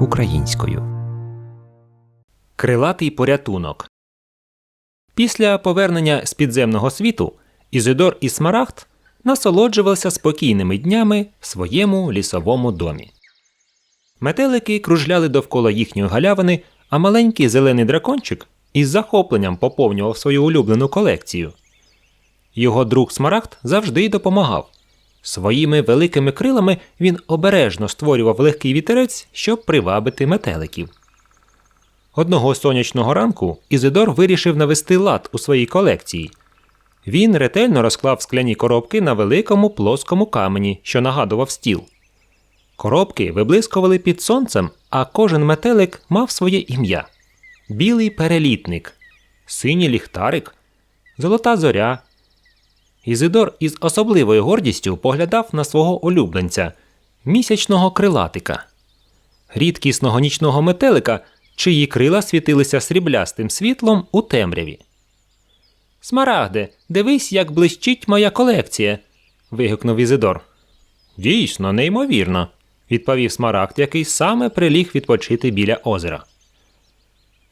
українською. Крилатий порятунок. Після повернення з підземного світу Ізидор і Смарагд насолоджувалися спокійними днями в своєму лісовому домі. Метелики кружляли довкола їхньої галявини, а маленький зелений дракончик із захопленням поповнював свою улюблену колекцію. Його друг Смарагд завжди допомагав. Своїми великими крилами він обережно створював легкий вітерець, щоб привабити метеликів. Одного сонячного ранку Ізидор вирішив навести лад у своїй колекції. Він ретельно розклав скляні коробки на великому плоскому камені, що нагадував стіл. Коробки виблискували під сонцем, а кожен метелик мав своє ім'я: білий перелітник, синій ліхтарик, золота зоря. Ізидор із особливою гордістю поглядав на свого улюбленця місячного крилатика, рідкісного нічного метелика, чиї крила світилися сріблястим світлом у темряві. Смарагде, дивись, як блищить моя колекція. вигукнув Ізидор. Дійсно, неймовірно, відповів Смарагд, який саме приліг відпочити біля озера.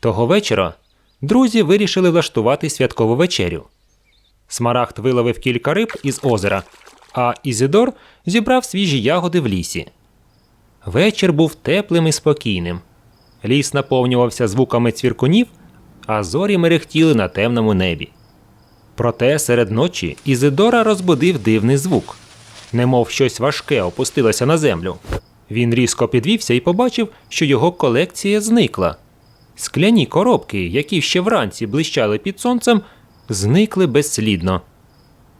Того вечора друзі вирішили влаштувати святкову вечерю. Смарагд виловив кілька риб із озера, а Ізидор зібрав свіжі ягоди в лісі. Вечір був теплим і спокійним. Ліс наповнювався звуками цвіркунів, а зорі мерехтіли на темному небі. Проте серед ночі Ізидора розбудив дивний звук, немов щось важке опустилося на землю. Він різко підвівся і побачив, що його колекція зникла. Скляні коробки, які ще вранці блищали під сонцем, зникли безслідно.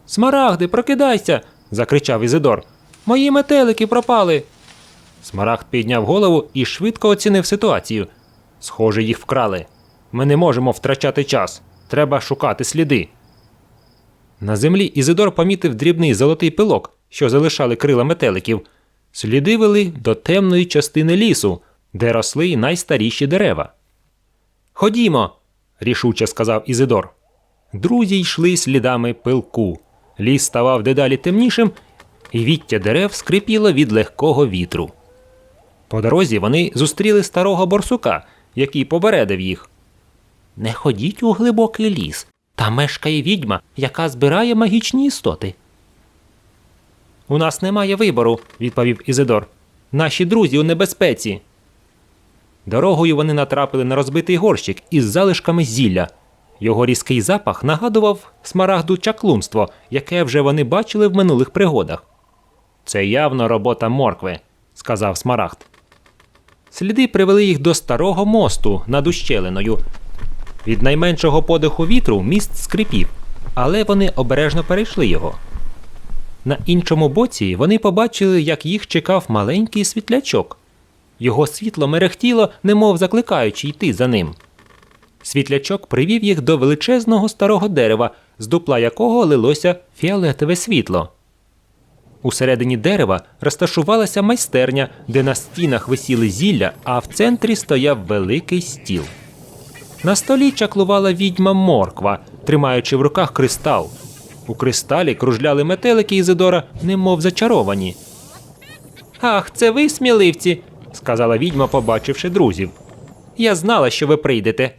Смарагди, прокидайся. закричав Ізидор. Мої метелики пропали. Смарагд підняв голову і швидко оцінив ситуацію. Схоже, їх вкрали. Ми не можемо втрачати час. Треба шукати сліди. На землі Ізидор помітив дрібний золотий пилок, що залишали крила метеликів. Сліди вели до темної частини лісу, де росли найстаріші дерева. Ходімо, рішуче сказав Ізидор. Друзі йшли слідами пилку. Ліс ставав дедалі темнішим, і віття дерев скрипіло від легкого вітру. По дорозі вони зустріли старого борсука, який попередив їх. Не ходіть у глибокий ліс. Там мешкає відьма, яка збирає магічні істоти. У нас немає вибору, відповів Ізидор. Наші друзі у небезпеці. Дорогою вони натрапили на розбитий горщик із залишками зілля. Його різкий запах нагадував смарагду чаклунство, яке вже вони бачили в минулих пригодах. Це явно робота моркви, сказав Смарагд. Сліди привели їх до старого мосту над ущелиною. Від найменшого подиху вітру міст скрипів, але вони обережно перейшли його. На іншому боці вони побачили, як їх чекав маленький світлячок. Його світло мерехтіло, немов закликаючи йти за ним. Світлячок привів їх до величезного старого дерева, з дупла якого лилося фіолетове світло. Усередині дерева розташувалася майстерня, де на стінах висіли зілля, а в центрі стояв великий стіл. На столі чаклувала відьма морква, тримаючи в руках кристал. У кристалі кружляли метелики Ізидора, немов зачаровані. Ах, це ви, сміливці, сказала відьма, побачивши друзів. Я знала, що ви прийдете.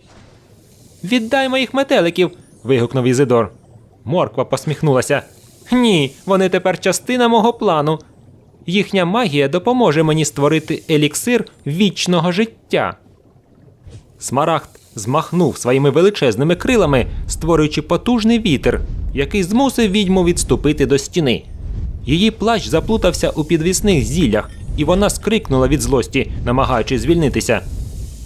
Віддай моїх метеликів. вигукнув Ізидор. Морква посміхнулася. Ні, вони тепер частина мого плану. Їхня магія допоможе мені створити еліксир вічного життя. Смарагд змахнув своїми величезними крилами, створюючи потужний вітер, який змусив відьму відступити до стіни. Її плащ заплутався у підвісних зіллях, і вона скрикнула від злості, намагаючись звільнитися.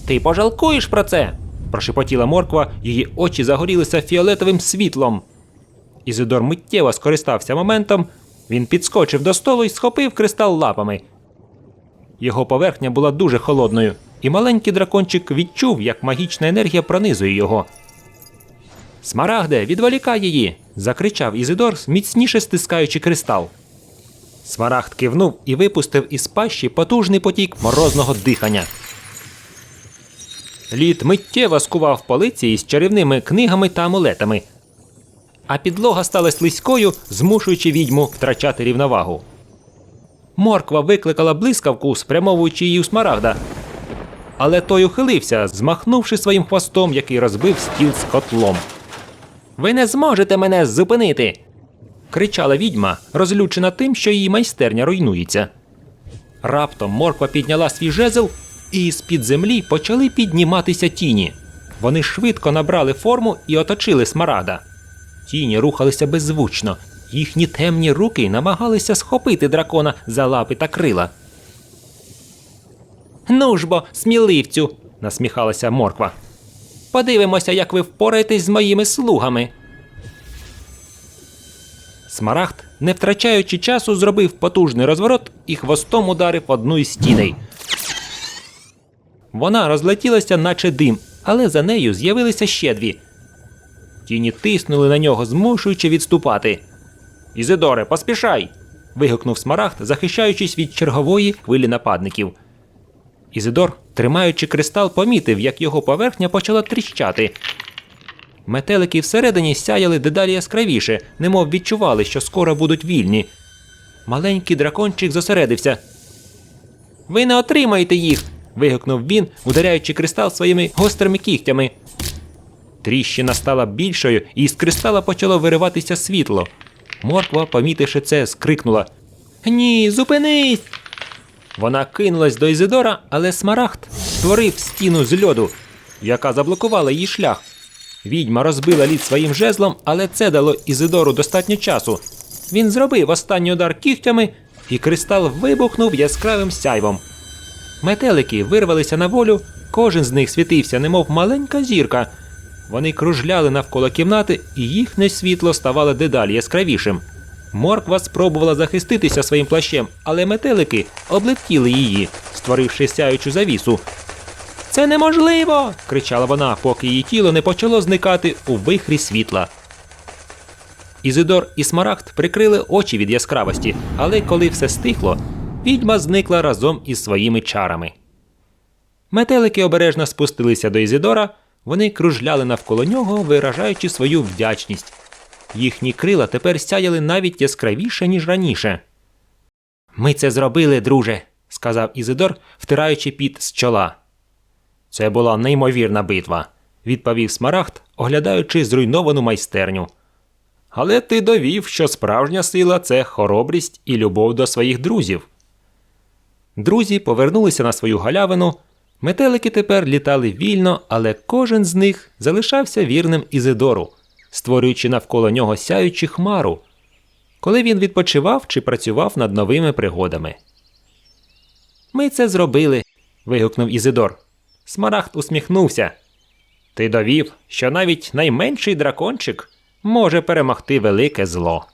Ти пожалкуєш про це? Прошепотіла морква, її очі загорілися фіолетовим світлом. Ізидор миттєво скористався моментом, він підскочив до столу і схопив кристал лапами. Його поверхня була дуже холодною, і маленький дракончик відчув, як магічна енергія пронизує його. Смарагде, відволікай її. закричав Ізидор, міцніше стискаючи кристал. Смарагд кивнув і випустив із пащі потужний потік морозного дихання. Лід миттєво скував полиці із чарівними книгами та амулетами, а підлога стала слизькою, змушуючи відьму втрачати рівновагу. Морква викликала блискавку, спрямовуючи її у смарагда. але той ухилився, змахнувши своїм хвостом, який розбив стіл з котлом. Ви не зможете мене зупинити. кричала відьма, розлючена тим, що її майстерня руйнується. Раптом морква підняла свій жезл, і з-під землі почали підніматися тіні. Вони швидко набрали форму і оточили смарада. Тіні рухалися беззвучно, їхні темні руки намагалися схопити дракона за лапи та крила. Ну ж бо, сміливцю, насміхалася морква. Подивимося, як ви впораєтесь з моїми слугами. Смарагд, не втрачаючи часу, зробив потужний розворот і хвостом ударив одну із стіней. Вона розлетілася, наче дим, але за нею з'явилися ще дві. Тіні тиснули на нього, змушуючи відступати. Ізидоре, поспішай. вигукнув Смарагд, захищаючись від чергової хвилі нападників. Ізидор, тримаючи кристал, помітив, як його поверхня почала тріщати. Метелики всередині сяяли дедалі яскравіше, немов відчували, що скоро будуть вільні. Маленький дракончик зосередився. Ви не отримаєте їх. Вигукнув він, ударяючи кристал своїми гострими кігтями. Тріщина стала більшою, і з кристала почало вириватися світло. Морква, помітивши це, скрикнула: Ні, зупинись! Вона кинулась до Ізидора, але Смарагд створив стіну з льоду, яка заблокувала її шлях. Відьма розбила лід своїм жезлом, але це дало Ізидору достатньо часу. Він зробив останній удар кігтями, і кристал вибухнув яскравим сяйвом. Метелики вирвалися на волю, кожен з них світився, немов маленька зірка. Вони кружляли навколо кімнати, і їхнє світло ставало дедалі яскравішим. Морква спробувала захиститися своїм плащем, але метелики облетіли її, створивши сяючу завісу. Це неможливо. кричала вона, поки її тіло не почало зникати у вихрі світла. Ізидор і Смарагд прикрили очі від яскравості, але коли все стихло, відьма зникла разом із своїми чарами. Метелики обережно спустилися до Ізидора, вони кружляли навколо нього, виражаючи свою вдячність. Їхні крила тепер сяяли навіть яскравіше, ніж раніше. Ми це зробили, друже, сказав Ізидор, втираючи піт з чола. Це була неймовірна битва, відповів Смарагд, оглядаючи зруйновану майстерню. Але ти довів, що справжня сила це хоробрість і любов до своїх друзів. Друзі повернулися на свою галявину. Метелики тепер літали вільно, але кожен з них залишався вірним Ізидору, створюючи навколо нього сяючу хмару, коли він відпочивав чи працював над новими пригодами. Ми це зробили. вигукнув Ізидор. Смарагд усміхнувся. Ти довів, що навіть найменший дракончик може перемогти велике зло.